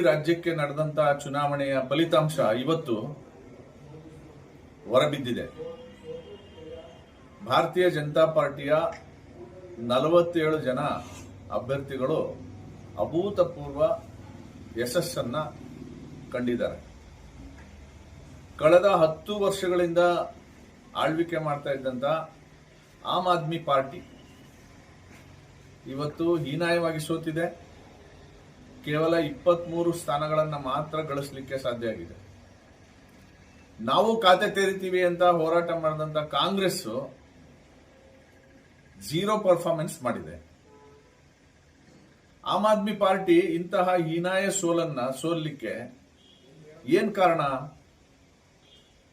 ರಾಜ್ಯಕ್ಕೆ ನಡೆದಂತಹ ಚುನಾವಣೆಯ ಫಲಿತಾಂಶ ಇವತ್ತು ಹೊರಬಿದ್ದಿದೆ. ಭಾರತೀಯ ಜನತಾ ಪಾರ್ಟಿಯ ನಲವತ್ತೇಳು ಜನ ಅಭ್ಯರ್ಥಿಗಳು ಅಭೂತಪೂರ್ವ ಯಶಸ್ಸನ್ನ ಕಂಡಿದ್ದಾರೆ. ಕಳೆದ ಹತ್ತು ವರ್ಷಗಳಿಂದ ಆಳ್ವಿಕೆ ಮಾಡ್ತಾ ಇದ್ದಂತ ಆಮ್ ಆದ್ಮಿ ಪಾರ್ಟಿ ಇವತ್ತು ಹೀನಾಯವಾಗಿ ಸೋತಿದೆ. ಕೇವಲ ಇಪ್ಪತ್ಮೂರು ಸ್ಥಾನಗಳನ್ನು ಮಾತ್ರ ಗಳಿಸಲಿಕ್ಕೆ ಸಾಧ್ಯ ಆಗಿದೆ. ನಾವು ಖಾತೆ ತೆರಿತೀವಿ ಅಂತ ಹೋರಾಟ ಮಾಡಿದಂತ ಕಾಂಗ್ರೆಸ್ ಝೀರೋ ಪರ್ಫಾರ್ಮೆನ್ಸ್ ಮಾಡಿದೆ. ಆಮ್ ಆದ್ಮಿ ಪಾರ್ಟಿ ಇಂತಹ ಹೀನಾಯ ಸೋಲನ್ನ ಸೋಲಿಕ್ಕೆ ಏನ್ ಕಾರಣ?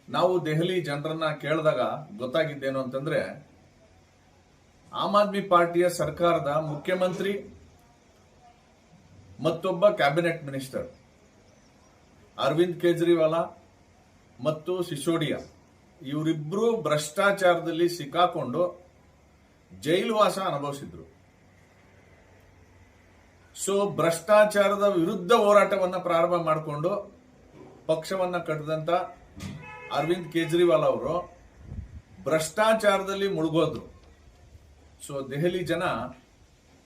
ನಾವು ದೆಹಲಿ ಜನರನ್ನ ಕೇಳಿದಾಗ ಗೊತ್ತಾಗಿದ್ದೇನು ಅಂತಂದ್ರೆ, ಆಮ್ ಆದ್ಮಿ ಪಾರ್ಟಿಯ ಸರ್ಕಾರದ ಮುಖ್ಯಮಂತ್ರಿ ಮತ್ತೊಬ್ಬ ಕ್ಯಾಬಿನೆಟ್ ಮಿನಿಸ್ಟರ್ ಅರವಿಂದ್ ಕೇಜ್ರಿವಾಲ ಮತ್ತು ಸಿಸೋಡಿಯಾ. ಇವರಿಬ್ಬರು ಭ್ರಷ್ಟಾಚಾರದಲ್ಲಿ ಸಿಕ್ಕಾಕೊಂಡು ಜೈಲುವಾಸ ಅನುಭವಿಸಿದ್ರು. ಸೊ ಭ್ರಷ್ಟಾಚಾರದ ವಿರುದ್ಧ ಹೋರಾಟವನ್ನು ಪ್ರಾರಂಭ ಮಾಡಿಕೊಂಡು ಪಕ್ಷವನ್ನ ಕಟ್ಟಿದಂತ ಅರವಿಂದ್ ಕೇಜ್ರಿವಾಲ್ ಅವರು ಭ್ರಷ್ಟಾಚಾರದಲ್ಲಿ ಮುಳುಗೋದ್ರು. ಸೊ ದೆಹಲಿ ಜನ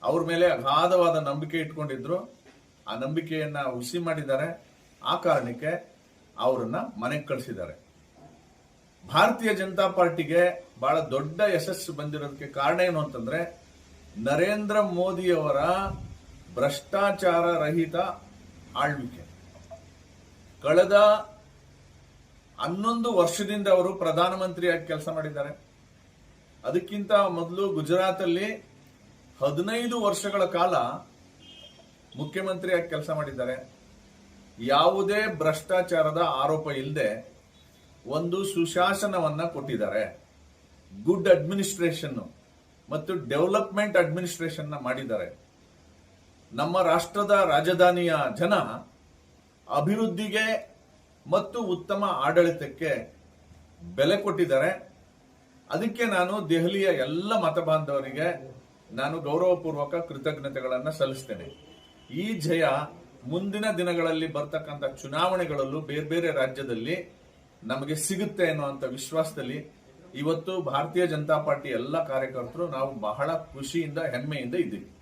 ಅವ್ರ ಮೇಲೆ ಅಗಾಧವಾದ ನಂಬಿಕೆ ಇಟ್ಕೊಂಡಿದ್ರು. ಆ ನಂಬಿಕೆಯನ್ನ ಹುಸಿ ಮಾಡಿದ್ದಾರೆ. ಆ ಕಾರಣಕ್ಕೆ ಅವರನ್ನ ಮನೆಗೆ ಕಳಿಸಿದ್ದಾರೆ. ಭಾರತೀಯ ಜನತಾ ಪಾರ್ಟಿಗೆ ಬಹಳ ದೊಡ್ಡ ಯಶಸ್ಸು ಬಂದಿರೋದಕ್ಕೆ ಕಾರಣ ಏನು ಅಂತಂದ್ರೆ, ನರೇಂದ್ರ ಮೋದಿಯವರ ಭ್ರಷ್ಟಾಚಾರ ರಹಿತ ಆಳ್ವಿಕೆ. ಕಳೆದ ಹನ್ನೊಂದು ವರ್ಷದಿಂದ ಅವರು ಪ್ರಧಾನಮಂತ್ರಿಯಾಗಿ ಕೆಲಸ ಮಾಡಿದ್ದಾರೆ. ಅದಕ್ಕಿಂತ ಮೊದಲು ಗುಜರಾತ್ ಅಲ್ಲಿ ಹದಿನೈದು ವರ್ಷಗಳ ಕಾಲ ಮುಖ್ಯಮಂತ್ರಿಯಾಗಿ ಕೆಲಸ ಮಾಡಿದ್ದಾರೆ. ಯಾವುದೇ ಭ್ರಷ್ಟಾಚಾರದ ಆರೋಪ ಇಲ್ಲದೆ ಒಂದು ಸುಶಾಸನವನ್ನ ಕೊಟ್ಟಿದ್ದಾರೆ. ಗುಡ್ ಅಡ್ಮಿನಿಸ್ಟ್ರೇಷನ್ ಮತ್ತು ಡೆವಲಪ್ಮೆಂಟ್ ಅಡ್ಮಿನಿಸ್ಟ್ರೇಷನ್ ಮಾಡಿದ್ದಾರೆ. ನಮ್ಮ ರಾಷ್ಟ್ರದ ರಾಜಧಾನಿಯ ಜನ ಅಭಿವೃದ್ಧಿಗೆ ಮತ್ತು ಉತ್ತಮ ಆಡಳಿತಕ್ಕೆ ಬೆಲೆ ಕೊಟ್ಟಿದ್ದಾರೆ. ಅದಕ್ಕೆ ನಾನು ದೆಹಲಿಯ ಎಲ್ಲ ಮತಬಾಂಧವರಿಗೆ ನಾನು ಗೌರವಪೂರ್ವಕ ಕೃತಜ್ಞತೆಗಳನ್ನು ಸಲ್ಲಿಸ್ತೇನೆ. ಈ ಜಯ ಮುಂದಿನ ದಿನಗಳಲ್ಲಿ ಬರ್ತಕ್ಕಂಥ ಚುನಾವಣೆಗಳಲ್ಲೂ ಬೇರೆ ಬೇರೆ ರಾಜ್ಯದಲ್ಲಿ ನಮಗೆ ಸಿಗುತ್ತೆ ಅನ್ನುವಂಥ ವಿಶ್ವಾಸದಲ್ಲಿ ಇವತ್ತು ಭಾರತೀಯ ಜನತಾ ಪಾರ್ಟಿ ಎಲ್ಲ ಕಾರ್ಯಕರ್ತರು ನಾವು ಬಹಳ ಖುಷಿಯಿಂದ, ಹೆಮ್ಮೆಯಿಂದ ಇದ್ದೀವಿ.